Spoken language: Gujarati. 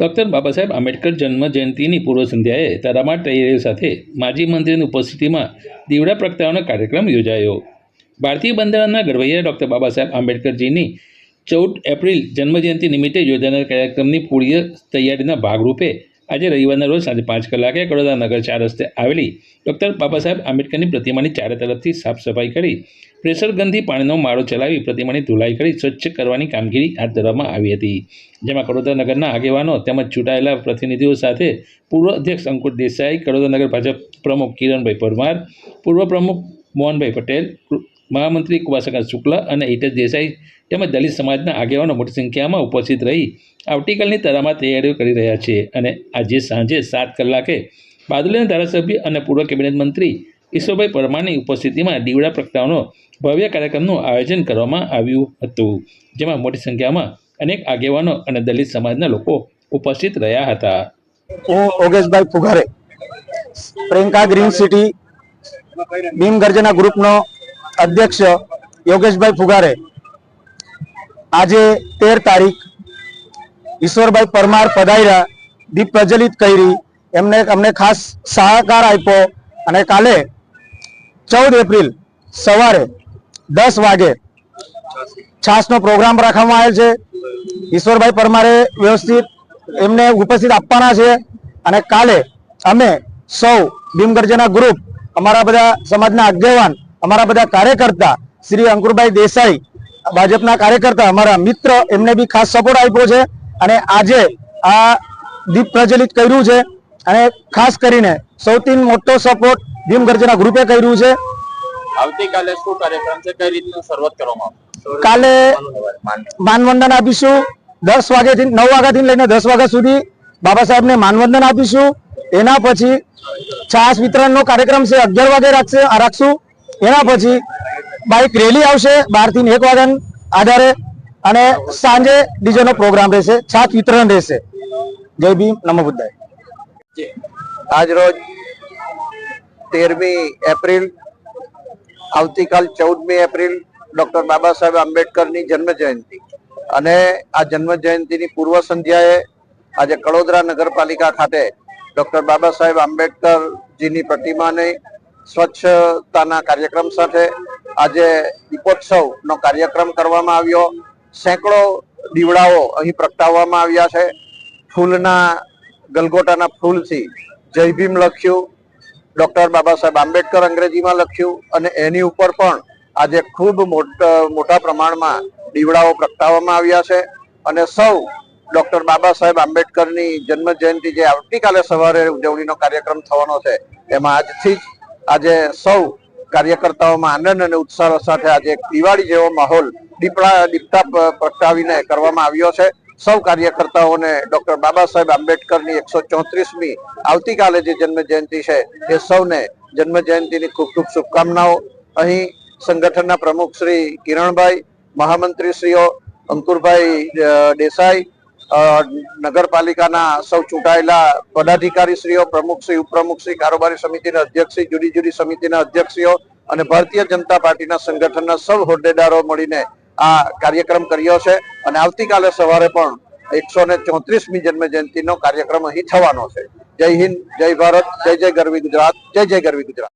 ડૉક્ટર બાબા સાહેબ આંબેડકર જન્મ જયંતિની પૂર્વ સંધ્યાએ તડામાર તૈયારીઓ સાથે માજી મંત્રીની ઉપસ્થિતિમાં દીવડા પ્રગટાવવાનો કાર્યક્રમ યોજાયો. ભારતીય બંધારણના ઘડવૈયા ડૉક્ટર બાબા સાહેબ આંબેડકરજીની ચૌદ એપ્રિલ જન્મજયંતિ નિમિત્તે યોજાનાર કાર્યક્રમની પૂર્ય તૈયારીના ભાગરૂપે આજે રવિવારના રોજ સાંજે પાંચ કલાકે કડોદરા નગર ચાર રસ્તે આવેલી ડૉક્ટર બાબા સાહેબ આંબેડકરની પ્રતિમાની ચારે તરફથી સાફ સફાઈ કરી, પ્રેશર ગનથી પાણીનો માળો ચલાવી પ્રતિમાની ધુલાઈ કરી સ્વચ્છ કરવાની કામગીરી હાથ ધરવામાં આવી હતી. જેમાં કડોદરા નગરના આગેવાનો તેમજ ચૂંટાયેલા પ્રતિનિધિઓ સાથે પૂર્વ અધ્યક્ષ અંકુર દેસાઈ, કડોદરા નગર ભાજપ પ્રમુખ કિરણભાઈ પરમાર, પૂર્વ પ્રમુખ મોહનભાઈ પટેલ મહામંત્રી કુવાસકા શુક્લા અને હિતેશ દેસાઈ તેમજ દલિત સમાજના આગેવાનો મોટી સંખ્યામાં ઉપસ્થિત રહી આવતીકાલની તરામાં તૈયારીઓ કરી રહ્યા છે અને આજે સાંજે સાત કલાકે બાદલીના ધારાસભ્ય અને પૂર્વ કેબિનેટ મંત્રી ઈશ્વરભાઈ પરમારની ઉપસ્થિતિમાં દીવડા પ્રગટાવનો ભવ્ય કાર્યક્રમનું આયોજન કરવામાં આવ્યું હતું. જેમાં મોટી સંખ્યામાં અનેક આગેવાનો અને દલિત સમાજના લોકો ઉપસ્થિત રહ્યા હતા. હું ઓગેશભાઈ ફુગારે. પ્રિયંકા ગ્રીન સિટી ભીમ ગર્જના ગ્રુપનો અધ્યક્ષ યોગેશભાઈ ફુગારે. આજે તેર તારીખ ઈશ્વરભાઈ પરમાર પધાર્યા, દીપ પ્રજ્વલિત કરી, એમને, અમને ખાસ સહકાર આપ્યો અને કાલે ચૌદ એપ્રિલ સવારે દસ વાગે છાસનો પ્રોગ્રામ રાખવામાં આવેલ છે. ઈશ્વરભાઈ પરમારે વ્યવસ્થિત એમને ઉપસ્થિત આપવાના છે અને કાલે અમે સૌ ભીમગરજના ગ્રુપ, અમારા બધા સમાજના આગેવાન અમારા બધા કાર્યકર્તા શ્રી અંકુરભાઈ દેસાઈ ભાજપના કાર્યકર્તા અમારા મિત્ર એમને બી ખાસ સપોર્ટ આપ્યો છે. અને આજે આ દીપ પ્રજ્વલિત કર્યું છે. અને ખાસ કરીને સૌથી મોટો સપોર્ટ ભીમ ગર્જના ગ્રુપે કર્યું છે. આવતીકાલે શું કાર્યક્રમ છે? કઈ રીતનું શરૂઆત કરવામાં કાલે માનવંદન આપીશું. દસ વાગ્યાથી નવ વાગ્યાથી લઈને દસ વાગ્યા સુધી બાબા સાહેબને માનવંદન આપીશું. એના પછી છાસ વિતરણનો કાર્યક્રમ છે. અગિયાર વાગે રાખશે રાખશું. એના પછી બાઇક રેલી આવશે બારથી એક વાગ્યા આધારે અને સાંજે ડીજે પ્રોગ્રામ રહેશે, છાત વિતરણ રહેશે. જય ભીમ, નમો બુદ્ધાય. આજ રોજ તેરમી એપ્રિલ, આવતીકાલ ચૌદમી એપ્રિલ ડોક્ટર બાબા સાહેબ આંબેડકરની જન્મ જયંતિ અને આ જન્મ જયંતિની પૂર્વ સંધ્યાએ આજે કડોદરા નગરપાલિકા ખાતે ડોક્ટર બાબા સાહેબ આંબેડકરજીની પ્રતિમાને સ્વચ્છતાના કાર્યક્રમ સાથે આજે દીપોત્સવનો કાર્યક્રમ કરવામાં આવ્યો. સેંકડો દીવડાઓ અહીં પ્રગટાવવામાં આવ્યા છે. ફૂલના ગલગોટાના ફૂલથી જય ભીમ લખ્યું. ડૉક્ટર બાબા સાહેબ આંબેડકર અંગ્રેજીમાં લખ્યું અને એની ઉપર પણ આજે ખૂબ મોટા પ્રમાણમાં દીવડાઓ પ્રગટાવવામાં આવ્યા છે. અને સૌ ડૉક્ટર બાબા સાહેબ આંબેડકરની જન્મ જયંતિ જે આવતીકાલે સવારે ઉજવણીનો કાર્યક્રમ થવાનો છે, એમાં આજથી જ આજે સૌ કાર્યકર્તાઓમાં આનંદ અને ઉત્સાહ સાથે આજે એક દિવાળી જેવો માહોલ દીપડા, દીપતા પ્રગટાવીને કરવામાં આવ્યો છે. સૌ કાર્યકર્તાઓને ડોક્ટર બાબા સાહેબ આંબેડકરની એકસો ચોત્રીસમી આવતીકાલે જે જન્મ જયંતિ છે, એ સૌને જન્મ જયંતિની ખૂબ ખૂબ શુભકામનાઓ. અહીં સંગઠનના પ્રમુખ શ્રી કિરણભાઈ, મહામંત્રીશ્રીઓ, અંકુરભાઈ દેસાઈ નગરપાલિકાના સૌ ચૂંટાયેલા પદાધિકારીશ્રીઓ, પ્રમુખશ્રી, ઉપપ્રમુખશ્રી, કારોબારી સમિતિના અધ્યક્ષશ્રી, જુદી જુદી સમિતિના અધ્યક્ષીઓ અને ભારતીય જનતા પાર્ટીના સંગઠનના સૌ હોદ્દેદારો મળીને આ કાર્યક્રમ કર્યો છે. અને આવતીકાલે સવારે પણ એકસો ને ચોત્રીસમી જન્મ જયંતિનો કાર્યક્રમ અહીં થવાનો છે. જય હિન્દ, જય ભારત, જય જય ગરવી ગુજરાત, જય જય ગરવી ગુજરાત.